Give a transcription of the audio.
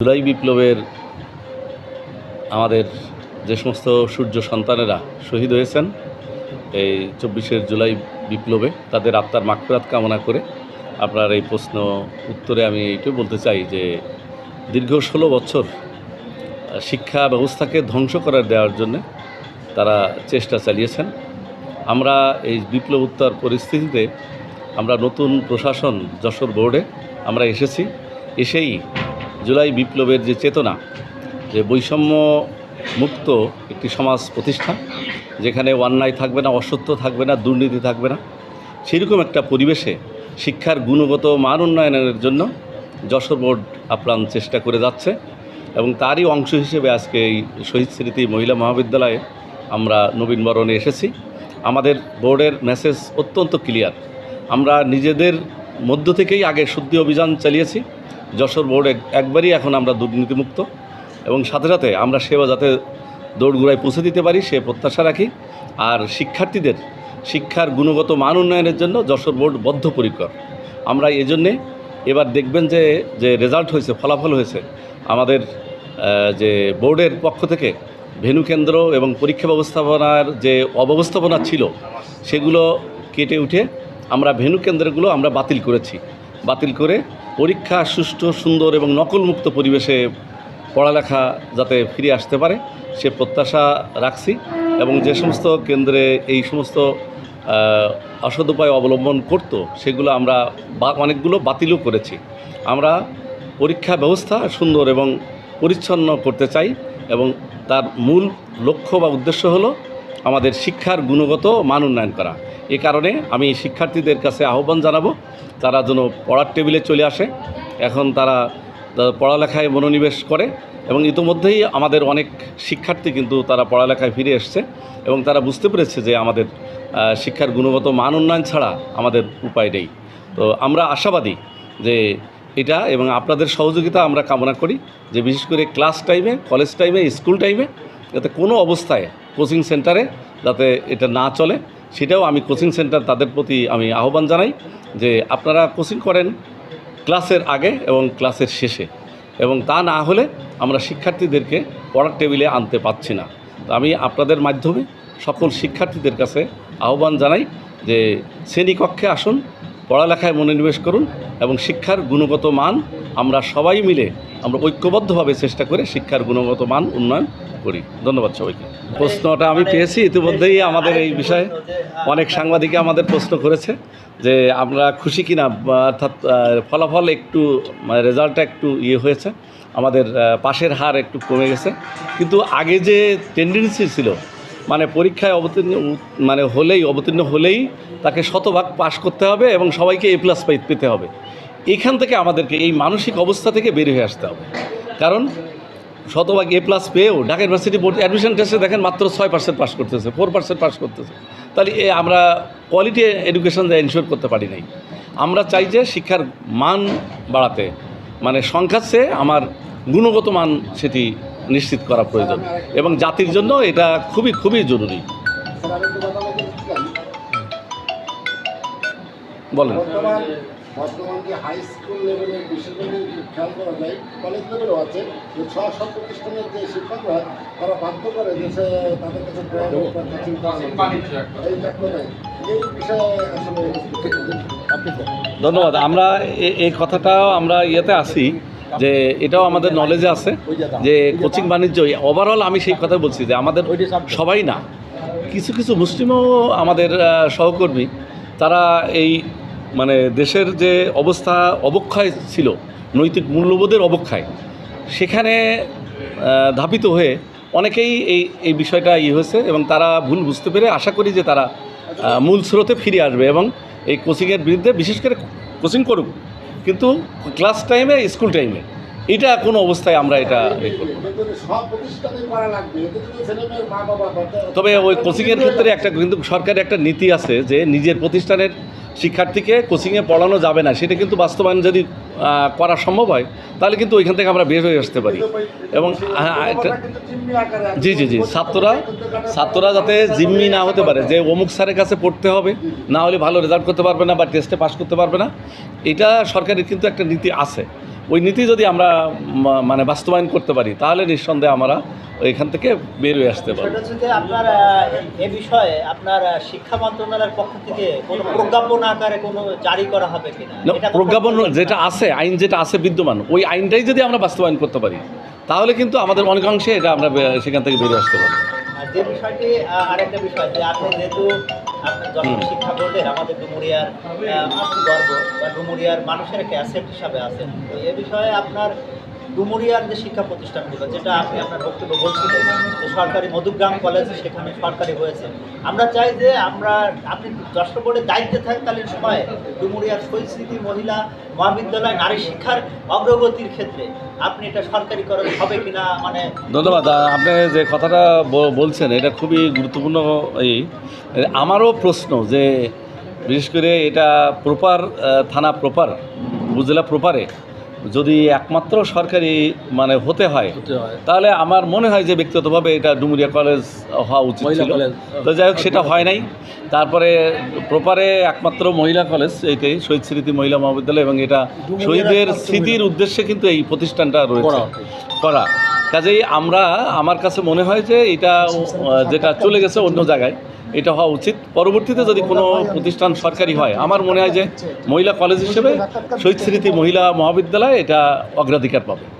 জুলাই বিপ্লবের আমাদের যে সমস্ত সূর্য সন্তানেরা শহীদ হয়েছেন, এই চব্বিশের জুলাই বিপ্লবে তাদের আত্মার মাকফিরাত কামনা করে আপনার এই প্রশ্ন উত্তরে আমি এইটাই বলতে চাই যে দীর্ঘ ষোলো বছর শিক্ষা ব্যবস্থাকে ধ্বংস করার দেওয়ার জন্য তারা চেষ্টা চালিয়েছেন। আমরা এই বিপ্লব উত্তর পরিস্থিতিতে আমরা নতুন প্রশাসন যশোর বোর্ডে আমরা এসেছি। এসেই জুলাই বিপ্লবের যে চেতনা, যে বৈষম্য মুক্ত একটি সমাজ প্রতিষ্ঠা, যেখানে অন্যায় থাকবে না, অসত্য থাকবে না, দুর্নীতি থাকবে না, সেরকম একটা পরিবেশে শিক্ষার গুণগত মান উন্নয়নের জন্য যশোর বোর্ড আপ্রাণ চেষ্টা করে যাচ্ছে এবং তারই অংশ হিসেবে আজকে এই শহীদ স্মৃতি মহিলা মহাবিদ্যালয়ে আমরা নবীনবরণে এসেছি। আমাদের বোর্ডের মেসেজ অত্যন্ত ক্লিয়ার। আমরা নিজেদের মধ্য থেকেই আগে শুদ্ধি অভিযান চালিয়েছি। যশোর বোর্ড এক- একবারই এখন আমরা দুর্নীতিমুক্ত এবং সাথে সাথে আমরা সেবা যাতে দৌড়গুড়ায় পৌঁছে দিতে পারি, সে প্রত্যাশা রাখি। আর শিক্ষার্থীদের শিক্ষার গুণগত মান উন্নয়নের জন্য যশোর বোর্ড বদ্ধপরিকর। আমরা এজন্যে এবার দেখবেন যে যে রেজাল্ট হয়েছে, ফলাফল হয়েছে, আমাদের যে বোর্ডের পক্ষ থেকে ভেনু কেন্দ্র এবং পরীক্ষা ব্যবস্থাপনার যে অব্যবস্থাপনা ছিল, সেগুলো কেটে উঠে আমরা ভেনু কেন্দ্রগুলো আমরা বাতিল করেছি। বাতিল করে পরীক্ষা সুষ্ঠু, সুন্দর এবং নকলমুক্ত পরিবেশে পড়ালেখা যাতে ফিরে আসতে পারে, সে প্রত্যাশা রাখছি এবং যে সমস্ত কেন্দ্রে এই সমস্ত অসৎ উপায় অবলম্বন করত, সেগুলো আমরা অনেকগুলো বাতিলও করেছি। আমরা পরীক্ষা ব্যবস্থা সুন্দর এবং পরিচ্ছন্ন করতে চাই এবং তার মূল লক্ষ্য বা উদ্দেশ্য হলো আমাদের শিক্ষার গুণগত মান উন্নয়ন করা। এ কারণে আমি শিক্ষার্থীদের কাছে আহ্বান জানাব, তারা যেন পড়ার টেবিলে চলে আসে। এখন তারা পড়ালেখায় মনোনিবেশ করে এবং ইতোমধ্যেই আমাদের অনেক শিক্ষার্থী কিন্তু তারা পড়ালেখায় ফিরে এসছে এবং তারা বুঝতে পেরেছে যে আমাদের শিক্ষার গুণগত মান উন্নয়ন ছাড়া আমাদের উপায় নেই। তো আমরা আশাবাদী যে এটা এবং আপনাদের সহযোগিতা আমরা কামনা করি যে বিশেষ করে ক্লাস টাইমে, কলেজ টাইমে, স্কুল টাইমে যাতে কোনো অবস্থায় কোচিং সেন্টারে যাতে এটা না চলে। সেটাও আমি কোচিং সেন্টার তাদের প্রতি আমি আহ্বান জানাই যে আপনারা কোচিং করেন ক্লাসের আগে এবং ক্লাসের শেষে এবং তা না হলে আমরা শিক্ষার্থীদেরকে পড়ার টেবিলে আনতে পাচ্ছি না। আমি আপনাদের মাধ্যমে সকল শিক্ষার্থীদের কাছে আহ্বান জানাই যে শ্রেণীকক্ষে আসুন পড়ালেখায় মনোনিবেশ করুন এবং শিক্ষার গুণগত মান আমরা সবাই মিলে আমরা ঐক্যবদ্ধভাবে চেষ্টা করে শিক্ষার গুণগত মান উন্নয়ন করি। ধন্যবাদ সবাইকে। প্রশ্নটা আমি পেয়েছি, ইতিমধ্যেই আমাদের এই বিষয়ে অনেক সাংবাদিকে আমাদের প্রশ্ন করেছে যে আমরা খুশি কিনা, অর্থাৎ ফলাফল একটু মানে রেজাল্টটা একটু ইয়ে হয়েছে, আমাদের পাশের হার একটু কমে গেছে। কিন্তু আগে যে টেন্ডেন্সি ছিল মানে পরীক্ষায় অবতীর্ণ মানে হলেই, অবতীর্ণ হলেই তাকে শতভাগ পাশ করতে হবে এবং সবাইকে এ প্লাস পেতে হবে। এখান থেকে আমাদেরকে এই মানসিক অবস্থা থেকে বের হয়ে আসতে হবে। কারণ শতভাগ এ প্লাস পেয়েও ঢাকা ইউনিভার্সিটি বোর্ড অ্যাডমিশন টেস্টে দেখেন মাত্র ছয় পার্সেন্ট পাস করতেছে ফোর পার্সেন্ট পাস করতেছে। তাহলে এ আমরা কোয়ালিটি এডুকেশন এনশিওর করতে পারি নাই। আমরা চাই যে শিক্ষার মান বাড়াতে। মানে সংখ্যার চেয়ে আমার গুণগত মান সেটি নিশ্চিত করা প্রয়োজন। এবং জাতির জন্য এটা খুবই খুবই জরুরি। বলেন। বর্তমান বর্তমান যে হাই স্কুল লেভেলের বিশেষভাবে খেয়াল করা যায় কলেজ লেভেলও আছে যে ছ সব প্রতিষ্ঠানের যে শিক্ষকরা তারা বাধ্য করে যে তাদের কাছে private বা coaching করানো। এই বিষয়ে আসলে ধন্যবাদ। আমরা এ- এই কথাটাও আমরা ইয়েতে আসি। যে এটাও আমাদের নলেজে আছে, যে কোচিং বাণিজ্য ওভারঅল আমি সেই কথা বলছি যে আমাদের সবাই না, কিছু কিছু মুসলিমও আমাদের সহকর্মী, তারা এই মানে দেশের যে অবস্থা, অবক্ষয় ছিল, নৈতিক মূল্যবোধের অবক্ষয়, সেখানে ধাবিত হয়ে অনেকেই এই এই বিষয়টা ইয়ে হয়েছে এবং তারা ভুল বুঝতে পেরে আশা করি যে তারা মূল স্রোতে ফিরে আসবে এবং এই কোচিংয়ের বিরুদ্ধে বিশেষ করে কোচিং করুক। কিন্তু ক্লাস টাইমে, স্কুল টাইমে। এটা কোনো অবস্থায় আমরা এটা তবে ওই কোচিংয়ের ক্ষেত্রে একটা কিন্তু সরকারের একটা নীতি আছে যে নিজের প্রতিষ্ঠানের শিক্ষার্থীকে কোচিংয়ে পড়ানো যাবে না। সেটা কিন্তু বাস্তবায়ন যদি করা সম্ভব হয় তাহলে কিন্তু ওইখান থেকে আমরা বের হয়ে আসতে পারি এবং হ্যাঁ, আছে। জি জি জি ছাত্ররা ছাত্ররা যাতে জিম্মি না হতে পারে যে অমুক স্যারের কাছে পড়তে হবে না হলে ভালো রেজাল্ট করতে পারবে না বা টেস্টে পাস করতে পারবে না এটা সরকারের কিন্তু একটা নীতি আছে ওই নীতি যদি আমরা মানে বাস্তবায়ন করতে পারি তাহলে নিঃসন্দেহে আমরা এখান থেকে বের হয়ে আসতে যে আপনার এ বিষয়ে আপনার শিক্ষা মন্ত্রণালয়ের পক্ষ থেকে কোনো প্রজ্ঞাপন আকারে কোনো জারি করা হবে কিনা? প্রজ্ঞাপন যেটা আছে আইন যেটা আছে বিদ্যমান ওই আইনটাই যদি আমরা বাস্তবায়ন করতে পারি তাহলে কিন্তু আমাদের অনেকাংশে এটা আমরা সেখান থেকে বেরিয়ে আসতে পারব। আর যে বিষয়টি আরেকটা বিষয় যে আপনি যেহেতু আপনার যশোর শিক্ষা বোর্ডের আমাদের ডুমুরিয়ার আপনি গর্ব বা ডুমুরিয়ার মানুষের একটা অ্যাসেট হিসাবে আছেন। তো এ বিষয়ে আপনার ডুমুরিয়ার যে শিক্ষা প্রতিষ্ঠানগুলো যেটা আপনি আপনার বক্তব্য বলছিলেন যে সরকারি মধুগ্রাম কলেজ সেখানে সরকারি হয়েছে। আমরা চাই যে আমরা আপনি যশোর বোর্ডের দায়িত্বে থাকাকালীন সময়ে ডুমুরিয়ার স্মৃতি মহিলা মহাবিদ্যালয় নারী শিক্ষার অগ্রগতির ক্ষেত্রে আপনি এটা সরকারিকরণ হবে কিনা? মানে ধন্যবাদ। আপনি যে কথাটা বলছেন, এটা খুবই গুরুত্বপূর্ণ এই আমারও প্রশ্ন যে, বিশেষ করে এটা প্রপার থানা প্রপার, উপজেলা প্রপারে যদি একমাত্র সরকারি মানে হতে হয় তাহলে আমার মনে হয় যে ব্যক্তিগতভাবে এটা ডুমুরিয়া কলেজ হওয়া উচিত ছিল। তো যাই হোক সেটা হয় নাই। তারপরে প্রপারে একমাত্র মহিলা কলেজ এইটাই শহীদ স্মৃতি মহিলা মহাবিদ্যালয় এবং এটা শহীদের স্মৃতির উদ্দেশ্যে কিন্তু এই প্রতিষ্ঠানটা রয়েছে। করা। কাজেই আমরা আমার কাছে মনে হয় যে এটা যেটা চলে গেছে অন্য জায়গায়। এটা হওয়া উচিত। পরবর্তীতে যদি কোনো প্রতিষ্ঠান সরকারি হয়, আমার মনে হয় যে মহিলা কলেজ হিসেবে শহীদ স্মৃতি মহিলা মহাবিদ্যালয় এটা অগ্রাধিকার পাবে।